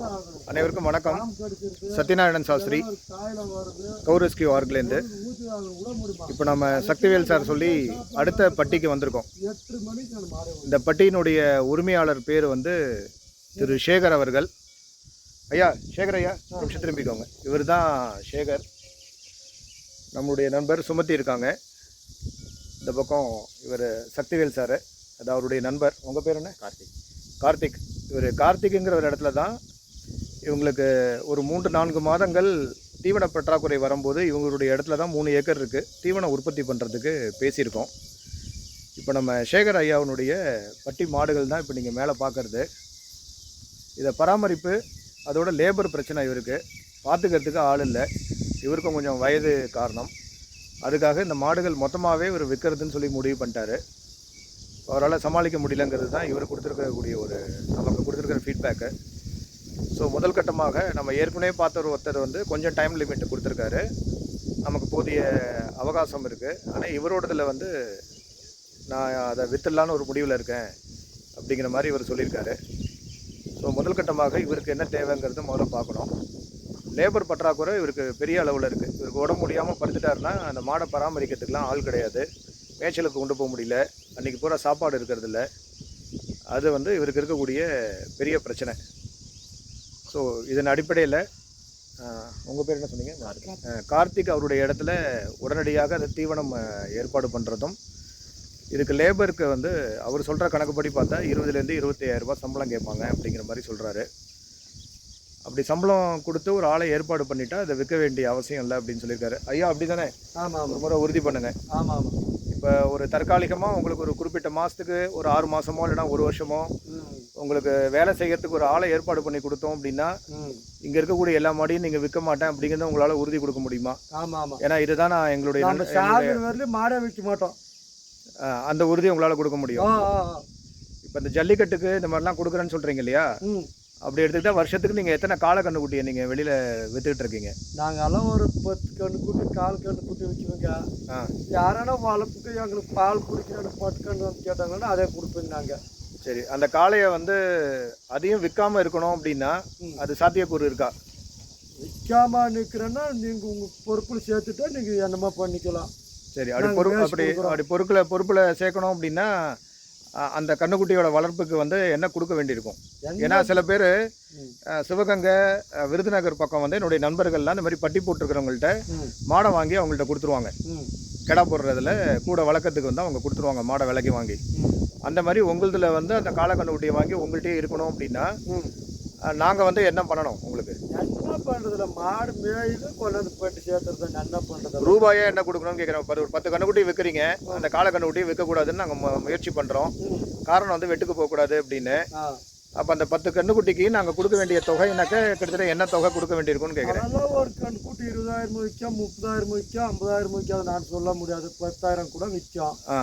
அனைவருக்கும் வணக்கம். சத்யநாராயணன் சாஸ்திரி கௌரஸ்கியூ ஆர்க்லேருந்து இப்போ நம்ம சக்திவேல் சார் சொல்லி அடுத்த பட்டிக்கு வந்திருக்கோம். இந்த பட்டியினுடைய உரிமையாளர் பேர் வந்து திரு சேகர் அவர்கள். ஐயா சேகர் ஐயா நிமிஷம் திரும்பிக்கோங்க இவர் தான் சேகர். நம்மளுடைய நண்பர் சுமத்தி இருக்காங்க. இந்த பக்கம் இவர் சக்திவேல் சார் அது அவருடைய நண்பர். உங்கள் பேர் என்ன? கார்த்திக். கார்த்திக். இவர் கார்த்திக்குங்கிற ஒரு இடத்துல தான் இவங்களுக்கு ஒரு மூன்று நான்கு மாதங்கள் தீவன பற்றாக்குறை வரும்போது இவங்களுடைய இடத்துல தான் மூணு ஏக்கர் இருக்குது தீவன உற்பத்தி பண்ணுறதுக்கு பேசியிருக்கோம். இப்போ நம்ம சேகர் ஐயாவினுடைய பட்டி மாடுகள் தான் இப்போ நீங்கள் மேலே பார்க்குறது இதை பராமரிப்பு அதோட லேபர் பிரச்சனை இவருக்கு. பார்த்துக்கிறதுக்கு ஆள் இல்லை. இவருக்கும் கொஞ்சம் வயது காரணம். அதுக்காக இந்த மாடுகள் மொத்தமாகவே இவர் விற்கிறதுன்னு சொல்லி முடிவு பண்ணிட்டாரு. அவரால் சமாளிக்க முடியலங்கிறது தான் இவர் கொடுத்துருக்கக்கூடிய ஒரு நமக்கு கொடுத்துருக்கிற ஃபீட்பேக்கு ஸோ முதல் கட்டமாக நம்ம ஏற்கனவே பார்த்த ஒருத்தர் வந்து கொஞ்சம் டைம் லிமிட் கொடுத்துருக்காரு. நமக்கு போதிய அவகாசம் இருக்குது ஆனால் இவரோடதில் வந்து நான் அதை வித்துடலான்னு ஒரு முடிவில் இருக்கேன் அப்படிங்கிற மாதிரி இவர் சொல்லியிருக்காரு. ஸோ முதல் கட்டமாக இவருக்கு என்ன தேவைங்கிறது முதல்ல பார்க்கணும். லேபர் பற்றாக்குறை இவருக்கு பெரிய அளவில் இருக்குது இவருக்கு உடம்பு முடியாமல் படுத்துட்டாருன்னா அந்த மாடை பராமரிக்கிறதுக்கெலாம் ஆள் கிடையாது. மேய்ச்சலுக்கு கொண்டு போக முடியல. அன்றைக்கி பூரா சாப்பாடு இருக்கிறதில்ல. அது வந்து இவருக்கு இருக்கக்கூடிய பெரிய பிரச்சனை. ஸோ இதன் அடிப்படையில் உங்கள் பேர் என்ன சொன்னீங்க? கார்த்திக். அவருடைய இடத்துல உடனடியாக அந்த தீவனம் ஏற்பாடு பண்ணுறதும் இதுக்கு லேபருக்கு வந்து அவர் சொல்கிற கணக்குப்படி பார்த்தா இருபதுலேருந்து இருபத்தி ரூபாய் சம்பளம் கேட்பாங்க அப்படிங்கிற மாதிரி சொல்கிறாரு அப்படி சம்பளம் கொடுத்து ஒரு ஆளை ஏற்பாடு பண்ணிட்டா அதை விற்க வேண்டிய அவசியம் இல்லை அப்படின்னு சொல்லியிருக்காரு. ஐயா அப்படி தானே ஆமாம் ஒரு முறை உறுதி பண்ணுங்க. ஆமாம் ஆமாம் இப்போ ஒரு தற்காலிகமாக உங்களுக்கு ஒரு குறிப்பிட்ட மாதத்துக்கு ஒரு ஆறு மாதமோ இல்லைன்னா ஒரு வருஷமோ உங்களுக்கு வேலை செய்யறதுக்கு ஒரு ஆளை ஏற்பாடு பண்ணி கொடுத்தோம் அப்படின்னா இங்கே இருக்கக்கூடிய எல்லா மாடையும் நீங்கள் விற்க மாட்டேன் அப்படிங்கிறத உங்களால் உறுதி கொடுக்க முடியுமா? ஆமாம் ஆமாம் ஏன்னா இதுதான் நான் எங்களுடைய மாடே விற்க மாட்டோம். அந்த உறுதி உங்களால் கொடுக்க முடியும். இப்போ இந்த ஜல்லிக்கட்டுக்கு இந்த மாதிரிலாம் கொடுக்குறேன்னு சொல்கிறீங்க இல்லையா? அப்படி எடுத்துக்கிட்டா வருஷத்துக்கு நீங்கள் எத்தனை காளை கண்ணுக்குட்டியை நீங்கள் வெளியில் விற்றுக்கிட்டு இருக்கீங்க? நாங்கெல்லாம் ஒரு பத்து கண்ணு குட்டி கால் கண்ணு குட்டி வச்சுக்கோங்க. யாரானா வளர்ப்புக்கு எங்களுக்கு பால் குடிக்கணும் பத்து கண்ணு வந்து கேட்டாங்கன்னா அதே கொடுப்போங்க நாங்கள் சரி அந்த காளையை வந்து அதையும் விற்காம இருக்கணும் அப்படின்னா. அது சாத்தியக்கூறு இருக்கா? விற்காம நிற்கிறேன்னா நீங்கள் உங்கள் பொறுப்பில் சேர்த்துட்டா நீங்கள் என்னமா பண்ணிக்கலாம். சரி அப்படி நாங்க பொறு பேசி அப்படி. அப்படி பொருட்களை பொறுப்பில் சேர்க்கணும் அப்படின்னா அந்த கண்ணுக்குட்டியோட வளர்ப்புக்கு வந்து என்ன கொடுக்க வேண்டியிருக்கும்? ஏன்னா சில பேர். சிவகங்கை விருதுநகர் பக்கம் வந்து என்னுடைய நண்பர்கள்லாம் இந்த மாதிரி பட்டி போட்டிருக்கிறவங்கள்ட்ட மாடை வாங்கி அவங்கள்ட்ட கொடுத்துருவாங்க. கெடா போடுறதுல கூட வளர்க்கறதுக்கு வந்து அவங்க கொடுத்துருவாங்க மாடை விலைக்கு வாங்கி. அந்த மாதிரி உங்களுதுல வந்து அந்த காளை கண்ணுக்குட்டியை வாங்கி உங்கள்கிட்டயே இருக்கணும் அப்படின்னா நாங்கள் வந்து என்ன பண்ணணும் உங்களுக்கு? என்ன பண்ணுறதுல மாடு மேயுது கொண்டாந்து போயிட்டு சேர்த்துறது என்ன பண்ணுறது ரூபாயா என்ன கொடுக்கணும்னு கேட்குறோம் ஒரு பத்து கண்ணுக்குட்டி விற்கிறீங்க அந்த காளை கண்ணுக்குட்டியை விற்கக்கூடாதுன்னு நாங்கள் முயற்சி பண்ணுறோம் காரணம் வந்து வெட்டுக்கு போகக்கூடாது அப்படின்னு. அப்போ அந்த பத்து கண்ணுக்குட்டிக்கு நாங்கள் கொடுக்க வேண்டிய தொகைனாக்க கிட்டத்தட்ட என்ன தொகை கொடுக்க வேண்டியிருக்கும்னு கேட்குறேன் ஒரு கண் கூட்டி இருபதாயிரம் விற்கும் முப்பதாயிரம் விற்கும் ஐம்பதாயிரம் விற்கும் நான் சொல்ல முடியாது. பத்தாயிரம் கூட விற்கும் ஆ.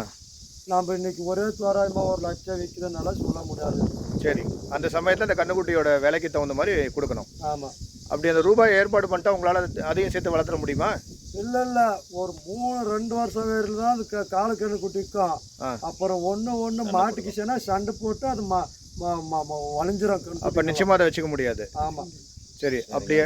நம்ம இன்னைக்கு ஒரே தோராயமாக ஒரு லட்சம் விற்கிறதுனால சொல்ல முடியாது. சரி. அந்த சமயத்தில் அந்த கண்ணுக்குட்டியோட விலைக்கு தகுந்த மாதிரி கொடுக்கணும். ஆமாம் அப்படி அந்த ரூபாய் ஏற்பாடு பண்ணிட்டா உங்களால் அதையும் சேர்த்து வளர்த்துற முடியுமா? இல்லை இல்லை. ஒரு மூணு ரெண்டு வருஷம் வரையில தான் அது காலுக்கண்ணு குட்டிக்கும். அப்புறம் ஒன்று ஒன்று மாட்டிக்கிச்சுன்னா சண்டை போட்டு அது ம- வளைஞ்சிரும் அப்போ நிச்சயமாக அதை வச்சுக்க முடியாது. ஆமாம் சரி அப்படியே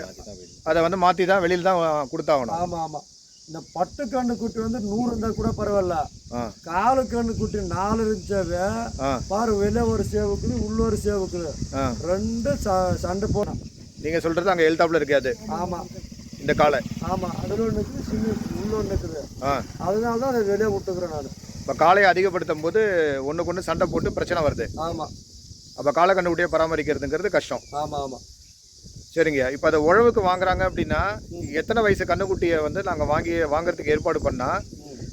அதை வந்து மாற்றி தான் வெளியில் தான் கொடுத்தாகணும். ஆமாம் ஆமாம் இந்த பட்டு கண்ணு குட்டி வந்து நூறு இருந்தால் கூட பரவாயில்ல. ஆ. காலு கண்ணு குட்டி நாலு இருந்துச்சாவே ஆ. பாரு வெளியே ஒரு சேவுக்குது உள்ள ஒரு சேவுக்குது. ஆ. ரெண்டு ச- சண்டை போடும் நீங்கள் சொல்கிறது அங்கே எழுத்தாப்புல இருக்காது. ஆமாம் இந்த காலை. ஆமாம் அதில் ஒன்று இருக்குது சின்ன உள்ள ஒன்று இருக்குது. ஆ. அதனால தான் அதை வெளியே விட்டுக்கிறேன் நான். இப்போ காளையை அதிகப்படுத்தும் போது ஒன்றுக்கு ஒன்று சண்டை போட்டு பிரச்சனை வருது. ஆமாம் அப்போ காளை கண்ணுக்குட்டியை பராமரிக்கிறதுங்கிறது கஷ்டம். ஆமாம் ஆமாம் சரிங்க. இப்போ அதை உழவுக்கு வாங்குறாங்க அப்படின்னா எத்தனை வயசு கண்ணுக்குட்டியை வந்து நாங்கள் வாங்கி வாங்குறதுக்கு ஏற்பாடு பண்ணால்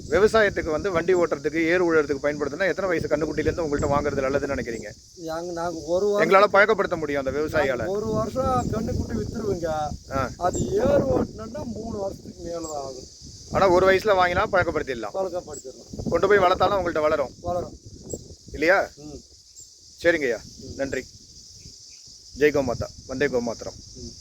விவசாயத்துக்கு வந்து வண்டி ஓட்டுறதுக்கு ஏர் உழறதுக்கு பயன்படுத்தினா எத்தனை வயசு கண்ணுக்குட்டிலேருந்து உங்கள்கிட்ட வாங்குறது நல்லதுன்னு நினைக்கிறீங்க? நாங்கள் ஒரு எங்களால் பழக்கப்படுத்த முடியும் அந்த விவசாயியால். ஒரு வருஷம் கண்ணு குட்டி வித்துருவீங்க. ஆ. அது ஏர் ஓட்டினா மூணு வருஷத்துக்கு மேலே தான் ஆகும். ஆனால் ஒரு வயசில் வாங்கினா பழக்கப்படுத்திடலாம். பழக்கப்படுத்திடலாம். கொண்டு போய் வளர்த்தாலும் உங்கள்கிட்ட வளரும். வளரும். இல்லையா? ம். சரிங்கய்யா. நன்றி. ஜெய் கோமாதா. வந்தே கோமாத்திரம் ம்